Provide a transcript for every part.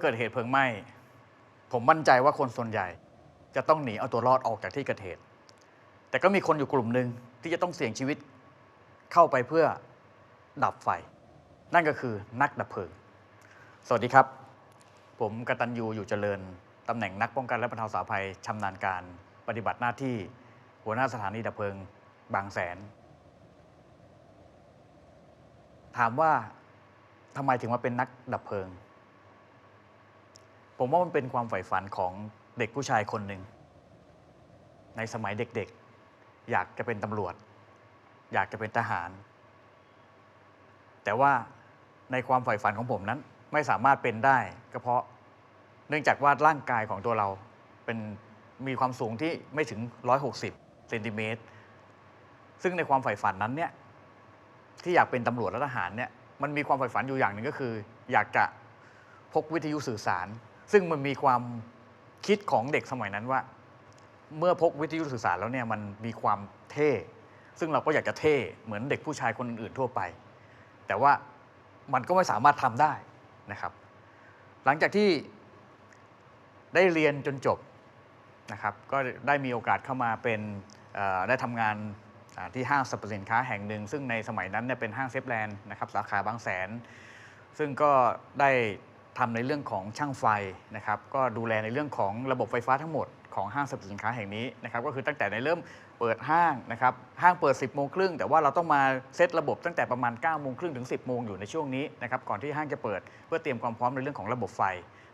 ื่อเกิดเหตุเพลิงไหม้ ผมมั่นใจว่าคนส่วนใหญ่ จะต้องหนีเอาตัวรอดออกจากที่เกิดเหตุ แต่ก็มีคนอยู่กลุ่มหนึ่งที่จะต้องเสี่ยงชีวิตเข้าไปเพื่อดับไฟ นั่นก็คือนักดับเพลิง สวัสดีครับ ผมกตัญญูอยู่เจริญตำแหน่งนักป้องกันและบรรเทาสาภัยชำนาญการปฏิบัติหน้าที่หัวหน้าสถานีดับเพลิง บางแสน ถามว่าทำไมถึงมาเป็นนักดับเพลิง ผมว่ามันเป็นความใฝ่ฝันของเด็กผู้ชายคนหนึ่ง ในสมัยเด็กๆ อยากจะเป็นตำรวจ อยากจะเป็นทหาร แต่ว่าในความใฝ่ฝันของผมนั้นไม่สามารถเป็นได้ ก็เพราะเนื่องจากว่าร่างกายของตัวเราเป็นมีความสูงที่ไม่ถึง 160เซนติเมตรซึ่งในความใฝ่ฝันนั้นเนี่ยที่อยากเป็นตำรวจและทหารเนี่ยมันมีความใฝ่ฝันอยู่อย่างหนึ่งก็คือ อยากจะพกวิทยุสื่อสาร ซึ่งมันมีความคิดของเด็กสมัยนั้นว่า เมื่อพกวิทยุสื่อสารแล้วเนี่ยมันมีความเท่ ซึ่งเราก็อยากจะเท่เหมือนเด็กผู้ชายคนอื่นๆทั่วไป แต่ว่ามันก็ไม่สามารถทำได้นะครับ หลังจากที่ได้เรียนจนจบนะครับ ก็ได้มีโอกาสเข้ามาเป็นได้ทำงานที่ห้างสรรพสินค้าแห่งหนึ่ง ซึ่งในสมัยนั้นเนี่ยเป็นห้างเซฟแลนด์นะครับสาขาบางแสน ซึ่งก็ได้ ทำในเรื่องของช่างไฟนะครับก็ดูแลในเรื่องของระบบไฟฟ้าทั้งหมดของห้างสรรพสินค้าแห่งนี้นะครับก็คือตั้งแต่ในเริ่มเปิดห้างนะครับห้างเปิด 10โมงครึ่งแต่ว่าเราต้องมาเซตระบบตั้งแต่ประมาณ9โมงครึ่งถึง 10โมงอยู่ในช่วงนี้นะครับก่อนที่ห้างจะเปิดเพื่อเตรียมความพร้อมในเรื่องของระบบไฟ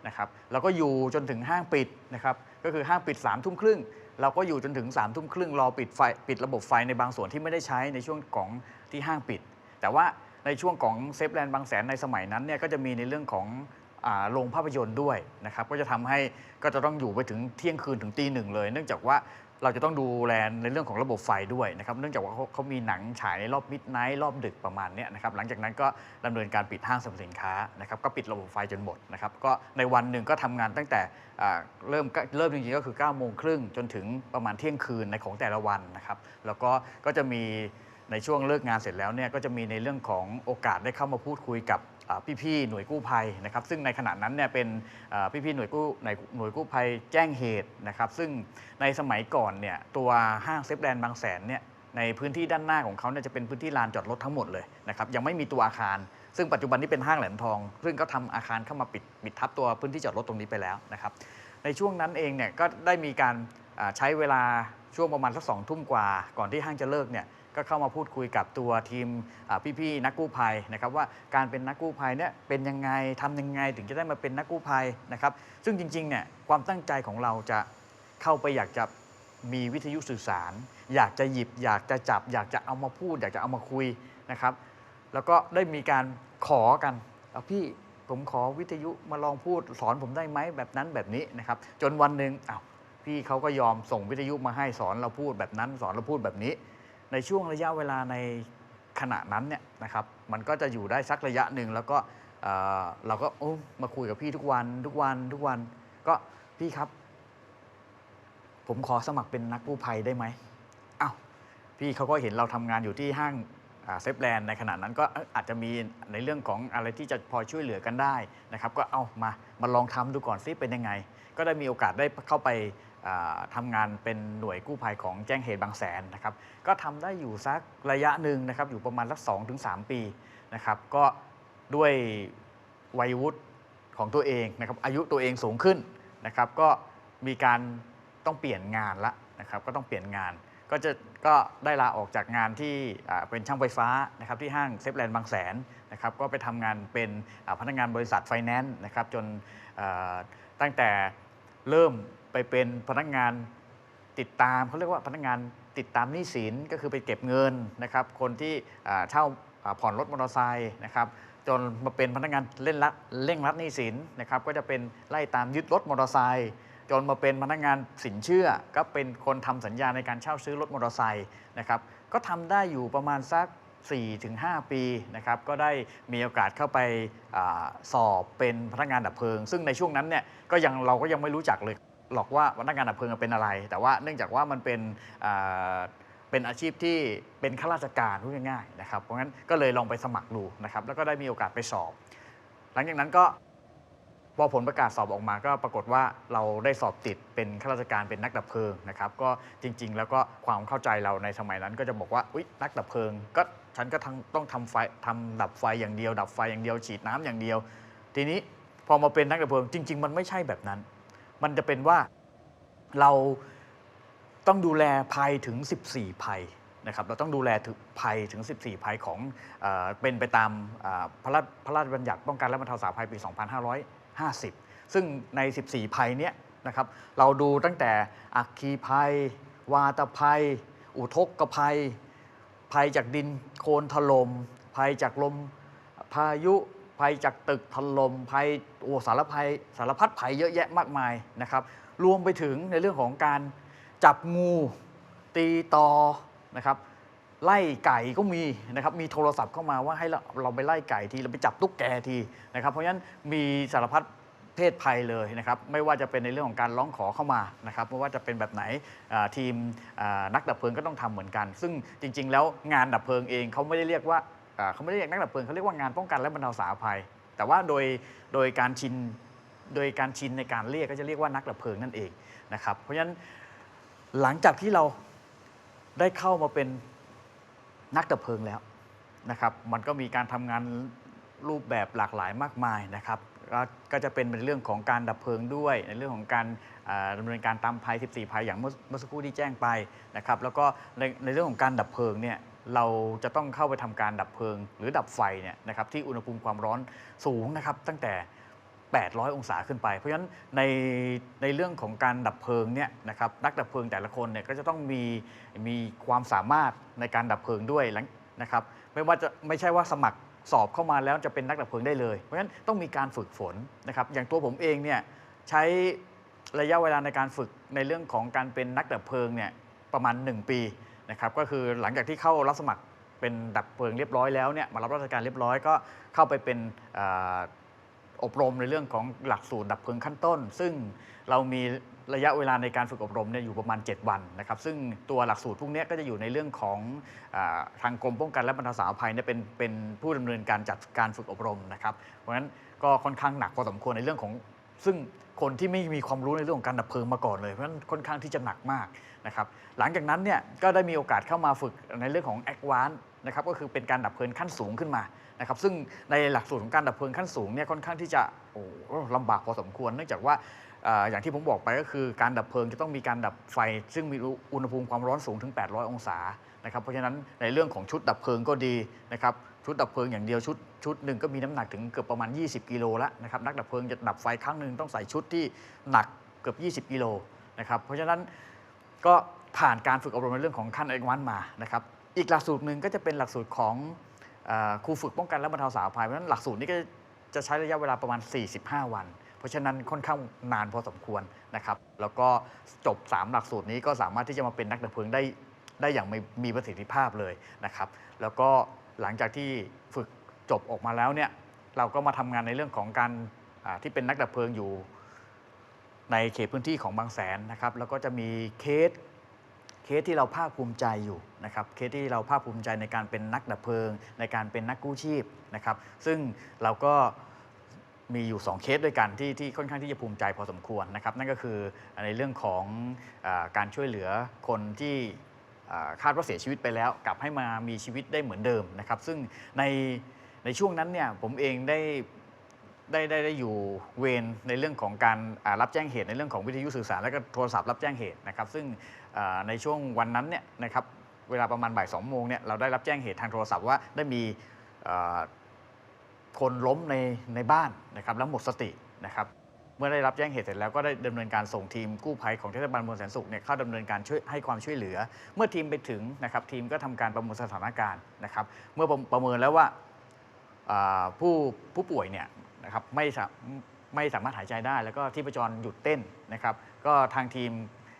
นะครับแล้วก็อยู่จนถึงห้างปิดนะครับก็คือห้างปิด3ามทุ่มครึ่งเราก็อยู่จนถึง3ามทุ่มครึ่งรอปิดไฟปิดระบบไฟในบางส่วนที่ไม่ได้ใช้ในช่วงของที่ห้างปิด แต่ว่าในช่วงของเซฟแลนด์บางแสนในสมัยนั้นเนี่ยก็จะมีในเรื่องของ โรงภาพยนตร์ด้วยนะครับก็จะทำให้ก็จะต้องอยู่ไปถึงเที่ยงคืนถึงตีหนึ่งเลย เนื่องจากว่าเราจะต้องดูแลในเรื่องของระบบไฟด้วยนะครับเนื่องจากว่าเขามีหนังฉายในรอบมิดไนท์รอบดึกประมาณเนี้ยนะครับหลังจากนั้นก็ดำเนินการปิดห้างสรรพสินค้านะครับก็ปิดระบบไฟจนหมดนะครับก็ในวันหนึ่งก็ทำงานตั้งแต่เริ่มเริ่มจริงๆก็คือ9ก้าโมงครึ่งจนถึงประมาณเที่ยงคืนในของแต่ละวันนะครับแล้วก็ก็จะมี ในช่วงเลิกงานเสร็จแล้วเนี่ยก็จะมีในเรื่องของโอกาสได้เข้ามาพูดคุยกับพี่ๆหน่วยกู้ภัยนะครับซึ่งในขณะนั้นเนี่ยเป็นพี่ๆหน่วยกู้หน่วยหน่วยกู้ภัยแจ้งเหตุนะครับซึ่งในสมัยก่อนเนี่ยตัวห้างเซฟแลนด์บางแสนเนี่ยในพื้นที่ด้านหน้าของเขาเนี่ยจะเป็นพื้นที่ลานจอดรถทั้งหมดเลยนะครับยังไม่มีตัวอาคาร ซึ่งปัจจุบันนี้เป็นห้างแหลมทอง ซึ่งก็ทำอาคารเข้ามาปิดปิดทับตัวพื้นที่จอดรถตรงนี้ไปแล้วนะครับในช่วงนั้นเองเนี่ยก็ได้มีการใช้เวลาช่วงประมาณสักสองทุ่มกว่า ก่อนที่ห้างจะเลิกเนี่ย ก็เข้ามาพูดคุยกับตัวทีมพี่ๆนักกู้ภัยนะครับว่าการเป็นนักกู้ภัยเนี่ยเป็นยังไงทำยังไงถึงจะได้มาเป็นนักกู้ภัยนะครับ ซึ่งจริงๆเนี่ยความตั้งใจของเราจะเข้าไปอยากจะมีวิทยุสื่อสาร อยากจะหยิบ อยากจะจับ อยากจะเอามาพูด อยากจะเอามาคุยนะครับ แล้วก็ได้มีการขอกันเอาพี่ผมขอวิทยุมาลองพูดสอนผมได้ไหมแบบนั้นแบบนี้นะครับ จนวันหนึ่งอ้าวพี่เขาก็ยอมส่งวิทยุมาให้สอนเราพูดแบบนั้นสอนเราพูดแบบนี้ ในช่วงระยะเวลาในขณะนั้นเนี่ยนะครับมันก็จะอยู่ได้สักระยะหนึ่งแล้วก็เราก็โอ้มาคุยกับพี่ทุกวันทุกวันทุกวัน ก็พี่ครับ ผมขอสมัครเป็นนักกู้ภัยได้ไหมอ้าวพี่เขาก็เห็นเราทำงานอยู่ที่ห้างเซฟแลนด์ในขณะนั้นก็เอ้ยอาจจะมีในเรื่องของอะไรที่จะพอช่วยเหลือกันได้นะครับ ก็เอามามาลองทำดูก่อนซิเป็นยังไง ก็ได้มีโอกาสได้เข้าไปาทำงานเป็นหน่วยกู้ภัยของแจ้งเหตุบางแสนนะครับ ก็ทำได้อยู่สักระยะหนึ่งนะครับอยู่ประมาณสักสองถึงสามปีนะครับก็ด้วยวัยวุฒิของตัวเองนะครับอายุตัวเองสูงขึ้นนะครับก็มีการต้องเปลี่ยนงานละนะครับก็ต้องเปลี่ยนงาน ก็จะก็ได้ลาออกจากงานที่เป็นช่างไฟฟ้านะครับที่ห้างเซฟแลนด์บางแสนนะครับก็ไปทำงานเป็นพนักงานบริษัทไฟแนนซ์นะครับจนตั้งแต่ เริ่มไปเป็นพนักงานติดตามเขาเรียกว่าพนักงานติดตามหนี้สินก็คือไปเก็บเงินนะครับ คนที่เช่าผ่อนรถมอเตอร์ไซค์นะครับจนมาเป็นพนักงานเล่นรัดเร่งรัดหนี้สินนะครับก็จะเป็นไล่ตามยึดรถมอเตอร์ไซค์จนมาเป็นพนักงานสินเชื่อ ก็เป็นคนทำสัญญาในการเช่าซื้อรถมอเตอร์ไซค์นะครับก็ทำได้อยู่ประมาณสัก 4-5 ปีนะครับก็ได้มีโอกาสเข้าไปอสอบเป็นพนักงานดับเพลิง ซึ่งในช่วงนั้นเนี่ยก็ยังเราก็ยังไม่รู้จักเลยหรอกว่าพนักงานดับเพลิงเป็นอะไร แต่ว่าเนื่องจากว่ามันเป็นเป็นอาชีพที่เป็นข้าราชการพูดง่ายๆนะครับเพราะงั้นก็เลยลองไปสมัครดูนะครับแล้วก็ได้มีโอกาสไปสอบ หลังจากนั้นก็พอผลประกาศสอบออกมาก็ปรากฏว่าเราได้สอบติดเป็นข้าราชการเป็นนักดับเพลิงนะครับก็จริง ๆ แล้วก็ความเข้าใจเราในสมัยนั้นก็จะบอกว่าอุ๊ยนักดับเพลิงก็ ฉันก็ทั้งต้องทำไฟทำดับไฟอย่างเดียว ดับไฟอย่างเดียวฉีดน้ำอย่างเดียว ทีนี้พอมาเป็นนักดับเพลิงจริง ๆ มันไม่ใช่แบบนั้น มันจะเป็นว่าเราต้องดูแลภัยถึง 14 ภัยนะครับเราต้องดูแลถึงภัยถึง 14 ภัยของเอเป็นไปตามพระราชพระราชบัญญัติป้องกันและบรรเทาสาธารณภัยปี 2550 ซึ่งใน 14 ภัยเนี้ยนะครับเราดูตั้งแต่อัคคีภัย วาตภัย อุทกภัย ภัยจากดินโคลนถลม่มภัยจากลมพายุภัยจากตึกถล่มภัยโอสารภัยสารพัดภัยเยอะแยะมากมายนะครับ รวมไปถึงในเรื่องของการจับงูตีตอนะครับไล่ไก่ก็มีนะครับ มีโทรศัพท์เข้ามาว่าให้เราเราไปไล่ไก่ที เราไปจับตุ๊กแกทีนะครับ เพราะฉะนั้นมีสารพัด เพศภัยเลยนะครับไม่ว่าจะเป็นในเรื่องของการร้องขอเข้ามานะครับไม่ว่าจะเป็นแบบไหนทีมนักดับเพลิงก็ต้องทำเหมือนกัน ซึ่งจริง ๆ แล้วงานดับเพลิงเองเขาไม่ได้เรียกว่าอ่าเขาไม่ได้เรียกนักดับเพลิงเขาเรียกว่างานป้องกันและบรรเทาสาธารณภัย แต่ว่าโดยโดยการชินโดยการชินในการเรียกก็จะเรียกว่านักดับเพลิงนั่นเองนะครับเพราะฉะนั้นหลังจากที่เราได้เข้ามาเป็นนักดับเพลิงแล้วนะครับ มันก็มีการทำงานรูปแบบหลากหลายมากมายนะครับ ก็ก็จะเป็นในเรื่องของการดับเพลิงด้วย ในเรื่องของการอ่าดำเนินการตามภัย 14 ภัยอย่างเมื่อสักครู่ที่แจ้งไปนะครับแล้วก็ในในเรื่องของการดับเพลิงเนี่ยเราจะต้องเข้าไปทำการดับเพลิง หรือดับไฟเนี่ยนะครับที่อุณหภูมิความร้อนสูงนะครับตั้งแต่ 800 องศาขึ้นไป เพราะฉะนั้นในในเรื่องของการดับเพลิงเนี่ยนะครับนักดับเพลิงแต่ละคนเนี่ยก็จะต้องมีมีความสามารถในการดับเพลิงด้วยนะครับไม่ว่าจะไม่ใช่ว่าสมัคร สอบเข้ามาแล้วจะเป็นนักดับเพลิงได้เลย เพราะฉะนั้นต้องมีการฝึกฝนนะครับอย่างตัวผมเองเนี่ยใช้ระยะเวลาในการฝึกในเรื่องของการเป็นนักดับเพลิงเนี่ยประมาณ 1 ปีนะครับก็คือหลังจากที่เข้ารับสมัครเป็นดับเพลิงเรียบร้อยแล้วเนี่ยมารับราชการเรียบร้อยก็เข้าไปเป็นออบรมในเรื่องของหลักสูตรดับเพลิงขั้นต้น ซึ่งเรามี ระยะเวลาในการฝึกอบรมเนี่ยอยู่ประมาณ 7 วันนะครับซึ่งตัวหลักสูตรพวกนี้ก็จะอยู่ในเรื่องของอทางกรมป้องกันและบรรเทาสาธารณภัยเนี่ยเป็นเป็นผู้ดำเนินการจัดการฝึกอบรมนะครับเพราะฉะนั้นก็ค่อนข้างหนักพอสมควรในเรื่องของ ซึ่งคนที่ไม่มีความรู้ในเรื่องของการดับเพลิงมาก่อนเลยเพราะฉะนั้นค่อนข้างที่จะหนักมากนะครับหลังจากนั้นเนี่ยก็ได้มีโอกาสเข้ามาฝึกในเรื่องของแอ v วานนะครับก็คือเป็นการดับเพลิงขั้นสูงขึ้นมานะครับซึ่งในหลักสูตรของการดับเพลิงขั้นสูงเนี่ยค่อนข้างที่จะโอ้ลำบากพอสมควร เนื่องจากว่า อย่างที่ผมบอกไปก็คือการดับเพลิงจะต้องมีการดับไฟ ซึ่งมีอุณหภูมิความร้อนสูงถึง 800 องศานะครับเพราะฉะนั้นในเรื่องของชุดดับเพลิงก็ดีนะครับชุดดับเพลิงอย่างเดียวชุดชุดหนึ่งก็มีน้ำหนักถึงเกือบประมาณ 20 กิโลแล้วนะครับนักดับเพลิงจะดับไฟครั้งหนึ่งต้องใส่ชุดที่หนักเกือบ 20 กิโลนะครับเพราะฉะนั้นก็ผ่านการฝึกอบรมในเรื่องของขั้นเอกวันมานะครับอีกหลักสูตรหนึ่งก็จะเป็นหลักสูตรของอครูฝึกป้องกันและบรรเทาสาธารณภัยเพราะฉะนั้นหลักสูตรนี้ก็จะใช้ระยะเวลาประมาณ 45 วัน ราะฉะนั้นค่อนข้างนานพอสมควรนะครับแล้วก็จบ 3 หลักสูตรนี้ก็สามารถที่จะมาเป็นนักดับเพลิงได้ได้อย่างมีมีประสิทธิภาพเลยนะครับแล้วก็หลังจากที่ฝึกจบออกมาแล้วเนี่ยเราก็มาทำงานในเรื่องของการที่เป็นนักดับเพลิงอยู่ในเขตพื้นที่ของบางแสนนะครับแล้วก็จะมีเคสเคสที่เราภาคภูมิใจอยู่นะครับเคสที่เราภาคภูมิใจในการเป็นนักดับเพลิง ในการเป็นนักกู้ชีพนะครับซึ่งเราก็ มีอยู่ 2 เคสด้วยกันที่ที่ค่อนข้างที่จะภูมิใจพอสมควรนะครับ นั่นก็คือในเรื่องของอการช่วยเหลือคนที่คาดว่าเสียชีวิตไปแล้ว กลับให้มามีชีวิตได้เหมือนเดิมนะครับ ซึ่งในในช่วงนั้นเนี่ยผมเองได้ได้ได้ได้อยู่เวรในเรื่องของการรับแจ้งเหตุในเรื่องของวิทยุสื่อสารและก็โทรศัพท์รับแจ้งเหตุนะครับ ซึ่งในช่วงวันนั้นเนี่ยนะครับเวลาประมาณบ่ายสองโมงเนี่ยเราได้รับแจ้งเหตุทางโทรศัพท์ว่าได้มี คนล้มในในบ้านนะครับแล้วหมดสตินะครับเมื่อได้รับแจ้งเหตุเสร็จแล้วก็ได้ดำเนินการส่งทีมกู้ภัยของเทศบาลเมืองแสนสุขเนี่ยเข้าดำเนินการช่วยให้ความช่วยเหลือ เมื่อทีมไปถึงนะครับทีมก็ทำการประเมินสถานการณ์นะครับ เมื่อประเมินแล้วว่าผู้ผู้ป่วยเนี่ยนะครับไม่สาไม่สามารถหายใจได้ แล้วก็ที่ประจรหยุดเต้นนะครับ ก็ทางทีม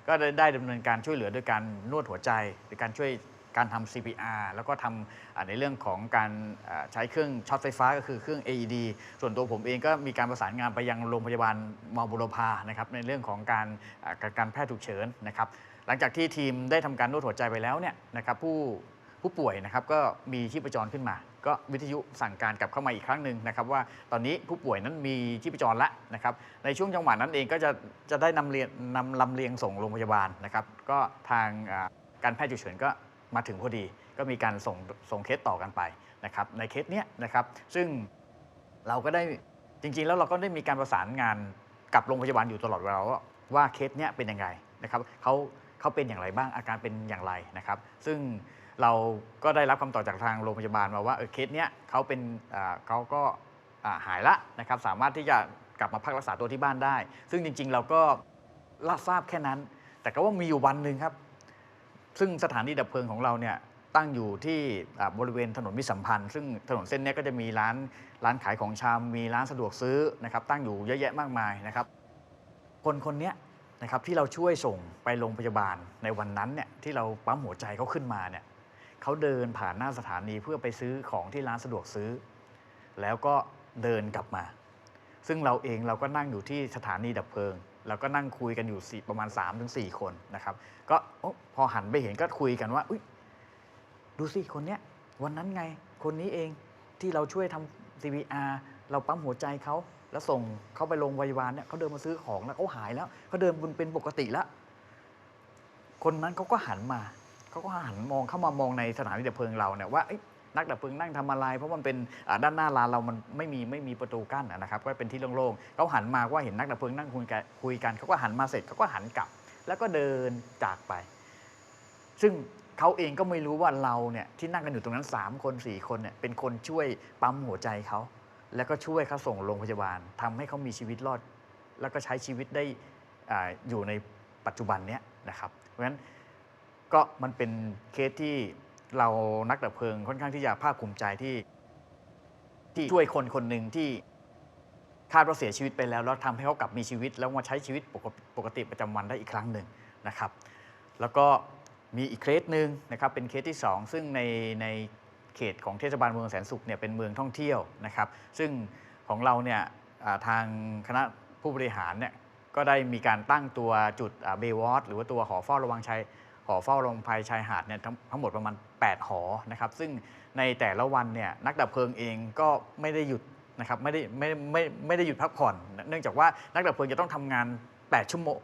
ก็ได้ดำเนินการช่วยเหลือโดยการนวดหัวใจโดยการช่วย การทำ CPR แล้วก็ทำในเรื่องของการใช้เครื่องช็อตไฟฟ้าก็คือเครื่อง AED ส่วนตัวผมเองก็มีการประสานงานไปยังโรงพยาบาลมอบุรพานะครับในเรื่องของการการแพทย์ฉุกเฉินนะครับหลังจากที่ทีมได้ทำการนวดหัวใจไปแล้วเนี่ยนะครับผู้ผู้ป่วยนะครับก็มีชีพจรขึ้นมา ก็วิทยุสั่งการกลับเข้ามาอีกครั้งหนึ่งนะครับว่าตอนนี้ผู้ป่วยนั้นมีชีพจรแล้วนะครับในช่วงจังหวะนั้นเองก็จะจะได้นำเรียนนำลำเลียงส่งโรงพยาบาลนะครับก็ทางการแพทย์ฉุกเฉินก็ มาถึงพอดี ก็มีการส่งส่งเคสต่อกันไปนะครับในเคสเนี้ยนะครับซึ่งเราก็ได้จริงๆ แล้วเราก็ได้มีการประสานงานกับโรงพยาบาลอยู่ตลอดเวลาว่าว่าเคสเนี้ยเป็นยังไงนะครับเขาเขาเป็นอย่างไรบ้างอาการเป็นอย่างไรนะครับซึ่งเราก็ได้รับคำตอบจากทางโรงพยาบาลมาว่าเออเคสเนี้ยเขาเป็นเขาก็หายละนะครับสามารถที่จะกลับมาพักรักษาตัวที่บ้านได้ ซึ่งจริง ๆ เราก็รับทราบแค่นั้น แต่ก็ว่ามีอยู่วันหนึ่งครับ ซึ่งสถานีดับเพลิงของเราเนี่ยตั้งอยู่ที่บริเวณถนนมิสัมพันธ์ ซึ่งถนนเส้นนี้ก็จะมีร้านร้านขายของชำมีร้านสะดวกซื้อนะครับตั้งอยู่เยอะแยะมากมายนะครับ คนคนนี้นะครับที่เราช่วยส่งไปโรงพยาบาลในวันนั้นเนี่ยที่เราปั๊มหัวใจเขาขึ้นมาเนี่ยเขาเดินผ่านหน้าสถานีเพื่อไปซื้อของที่ร้านสะดวกซื้อ แล้วก็เดินกลับมา ซึ่งเราเองเราก็นั่งอยู่ที่สถานีดับเพลิง เราก็นั่งคุยกันอยู่สี่ประมาณ 3-4 คนนะครับ ก็พอหันไปเห็นก็คุยกันว่าอุยดูสิ คนเนี้ยวันนั้นไงคนนี้เองที่เราช่วยทำ CPR เราปั๊มหัวใจเขาแล้วส่งเขาไปโรงพยาบาลเนี่ยเขาเดินมาซื้อของแล้วเขาหายแล้วเขาเดินบนเป็นปกติแล้ว คนนั้นเขาก็หันมาเขาก็หันมองเข้ามามองในสถานีดับเพลิงเราเนี่ยว่า นักดับเพลิงนั่งทำอะไรเพราะมันเป็นด้านหน้าร้านเรามันไม่มีไม่มีประตูกั้นนะครับก็เป็นที่โล่งๆเขาหันมาว่าเห็นนักดับเพลิงนั่งคุยกันเขาก็หันมาเสร็จเขาก็หันกลับ แล้วก็เดินจากไป ซึ่งเขาเองก็ไม่รู้ว่าเราเนี่ยที่นั่งกันอยู่ตรงนั้น 3 คน 4 คนเนี่ยเป็นคนช่วยปั๊มหัวใจเขาแล้วก็ช่วยเขาส่งโรงพยาบาลทำให้เขามีชีวิตรอด แล้วก็ใช้ชีวิตได้ออยู่ในปัจจุบันเนี้ยนะครับ เพราะฉะนั้นก็มันเป็นเคสที่ เรานักดับเพลิงค่อนข้างที่จะภาคภูมิใจที่ ที่ช่วยคนคนหนึ่งที่คาดว่าเสียชีวิตไปแล้ว แล้วทำให้เขากลับมีชีวิต แล้วมาใช้ชีวิตปกติปกติประจำวันได้อีกครั้งหนึ่งนะครับ แล้วก็มีอีกเคสหนึ่งนะครับเป็นเคสที่ 2 ซึ่งในในเขตของเทศบาลเมืองแสนสุขเนี่ยเป็นเมืองท่องเที่ยวนะครับ ซึ่งของเราเนี่ยทางคณะผู้บริหารเนี่ยก็ได้มีการตั้งตัวจุดเบวอสหรือว่าตัวหอเฝ้าระวังชายหอเฝ้าระวังภัยชายหาดเนี่ยทั้งหมดประมาณ 8 หอนะครับ ซึ่งในแต่ละวันเนี่ยนักดับเพลิงเองก็ไม่ได้หยุดนะครับไม่ได้ไม่ไม่ไม่ได้หยุดพักผ่อน เนื่องจากว่านักดับเพลิงจะต้องทำงาน 8 ชั่วโมง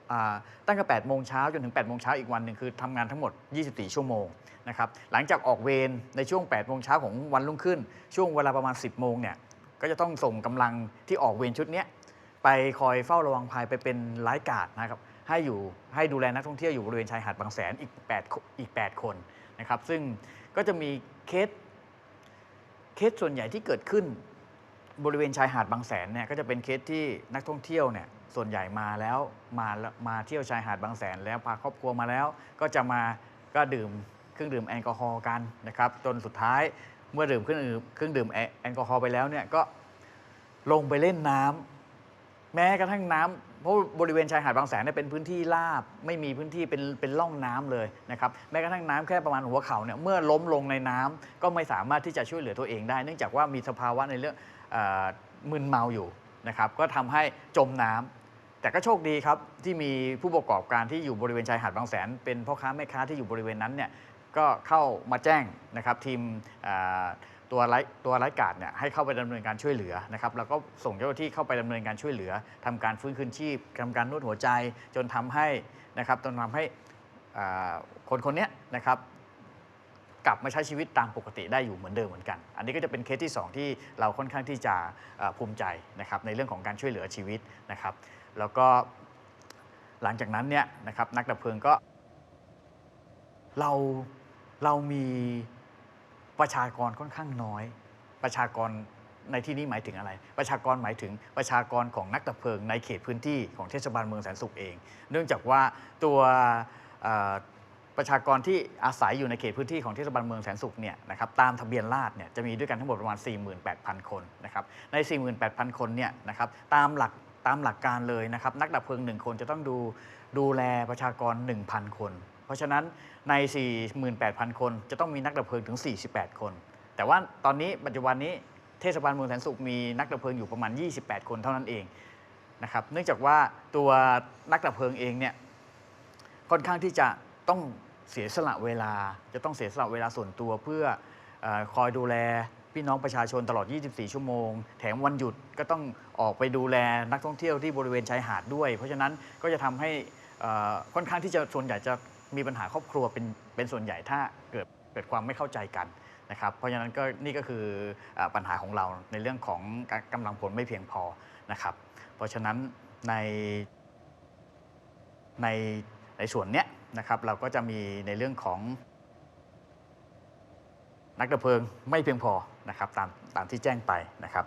ตั้งแต่8โมงเช้าจนถึง8โมงเช้าอีกวันหนึ่งคือทำงานทั้งหมด 24 ชั่วโมงนะครับหลังจากออกเวรในช่วง8โมงเช้าของวันรุ่งขึ้น ช่วงเวลาประมาณ 10โมงเนี่ยก็จะต้องส่งกำลังที่ออกเวรชุดนี้ไปคอยเฝ้าระวังภัยไปเป็นไลฟ์กาดนะครับให้อยู่ให้ดูแลนักท่องเที่ยวอยู่บริเวณชายหาดบางแสนอีก8อีก 8 คน นะครับ ซึ่งก็จะมีเคสเคสส่วนใหญ่ที่เกิดขึ้น บริเวณชายหาดบางแสนเนี่ยก็จะเป็นเคสที่นักท่องเที่ยวเนี่ยส่วนใหญ่มาแล้วมามาเที่ยวชายหาดบางแสน แล้วพาครอบครัวมาแล้ว ก็จะมาก็ดื่มเครื่องดื่มแอลกอฮอล์กันนะครับจนสุดท้ายเมื่อดื่มเครื่องดื่มเครื่องดื่มแอแอลกอฮอล์ไปแล้วเนี่ยก็ลงไปเล่นน้ำแม้กระทั่งน้ำ เพราะบริเวณชายหาดบางแสนเนี่ยเป็นพื้นที่ราบไม่มีพื้นที่เป็นเป็นร่องน้ำเลยนะครับแม้กระทั่งน้ำแค่ประมาณหัวเข่าเนี่ยเมื่อล้มลงในน้ำก็ไม่สามารถที่จะช่วยเหลือตัวเองได้ เนื่องจากว่ามีสภาวะในเรื่องอมึนเมาอยู่นะครับก็ทำให้จมน้ำแต่ก็โชคดีครับที่มีผู้ประกอบการที่อยู่บริเวณชายหาดบางแสน เป็นพ่อค้าแม่ค้าที่อยู่บริเวณนั้นเนี่ยก็เข้ามาแจ้งนะครับทีมอ ตัวไลฟ์ตัวไลฟ์กาดเนี่ยให้เข้าไปดำเนินการช่วยเหลือนะครับแล้วก็ส่งเจ้าหน้าที่เข้าไปดำเนินการช่วยเหลือทำการฟื้นคืนชีพทำการนวดหัวใจจนทำให้นะครับจนทำให้คนคนเนี้ยนะครับกลับมาใช้ชีวิตตามปกติได้อยู่เหมือนเดิมเหมือนกัน อันนี้ก็จะเป็นเคสที่ 2 ที่เราค่อนข้างที่จะภูมิใจนะครับในเรื่องของการช่วยเหลือชีวิตนะครับ แล้วก็หลังจากนั้นเนี่ยนะครับนักดับเพลิงก็เราเรามี ประชากรค่อนข้างน้อย ประชากรในที่นี้หมายถึงอะไร ประชากรหมายถึงประชากรของนักดับเพลิง ในเขตพื้นที่ของเทศบาลเมืองแสนสุขเอง เนื่องจากว่าตัวประชากรที่อาศัยอยู่ในเขตพื้นที่ของเทศบาลเมืองแสนสุขเนี่ยนะครับตามทะเบียนราษฎร์เนี่ยจะมีด้วยกันทั้งหมดประมาณ 48,000 คนนะครับใน 48,000 คนเนี่ยนะครับตามหลักตามหลักการเลยนะครับนักดับเพลิง 1 คนจะต้องดูดูแลประชากร 1,000 คน ราะฉะนั้นใน 48,000 คน จะต้องมีนักดับเพลิงถึง 48 คน แต่ว่าตอนนี้ปัจจุบันนี้เทศบาลเมืองแสนสุขมีนักดับเพลิงอยู่ประมาณ 28 คนเท่านั้นเองนะครับเนื่องจากว่าตัวนักดับเพลิงเองเนี่ยค่อนข้างที่จะต้องเสียสละเวลา จะต้องเสียสละเวลาส่วนตัวเพื่ออคอยดูแลพี่น้องประชาชนตลอด 24 ชั่วโมง แถมวันหยุดก็ต้องออกไปดูแลนักท่องเที่ยวที่บริเวณชายหาดด้วย เพราะฉะนั้นก็จะทำให้ค่อนข้างที่จะส่วนใหญ่จะ มีปัญหาครอบครัวเป็นเป็นส่วนใหญ่ถ้าเกิดเกิดความไม่เข้าใจกันนะครับเพราะฉะนั้นก็นี่ก็คืออปัญหาของเราในเรื่องของการกำลังผลไม่เพียงพอนะครับเพราะฉะนั้นในในในส่วนเนี้ยนะครับเราก็จะมีในเรื่องของนักดับเพลิงไม่เพียงพอนะครับตามตามที่แจ้งไปนะครับ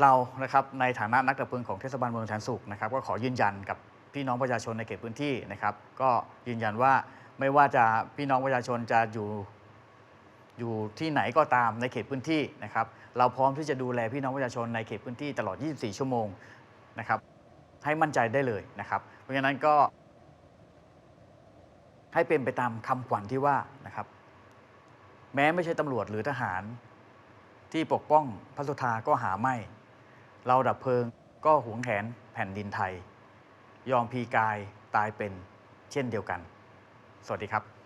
เรานะครับในฐานะนักดับเพลิงของเทศบาลเมืองแสนสุขนะครับก็ขอยืนยันกับ พี่น้องประชาชนในเขตพื้นที่นะครับ ก็ยืนยันว่าไม่ว่าจะพี่น้องประชาชนจะอยู่อยู่ที่ไหนก็ตามในเขตพื้นที่นะครับ เราพร้อมที่จะดูแลพี่น้องประชาชนในเขตพื้นที่ตลอด 24 ชั่วโมงนะครับให้มั่นใจได้เลยนะครับ เพราะฉะนั้นก็ ให้เป็นไปตามคำขวัญที่ว่านะครับ แม้ไม่ใช่ตำรวจหรือทหาร ที่ปกป้องพระสุธาก็หาไม่ เราดับเพลิงก็หวงแหนแผ่นดินไทย ยอมพีกายตายเป็นเช่นเดียวกัน สวัสดีครับ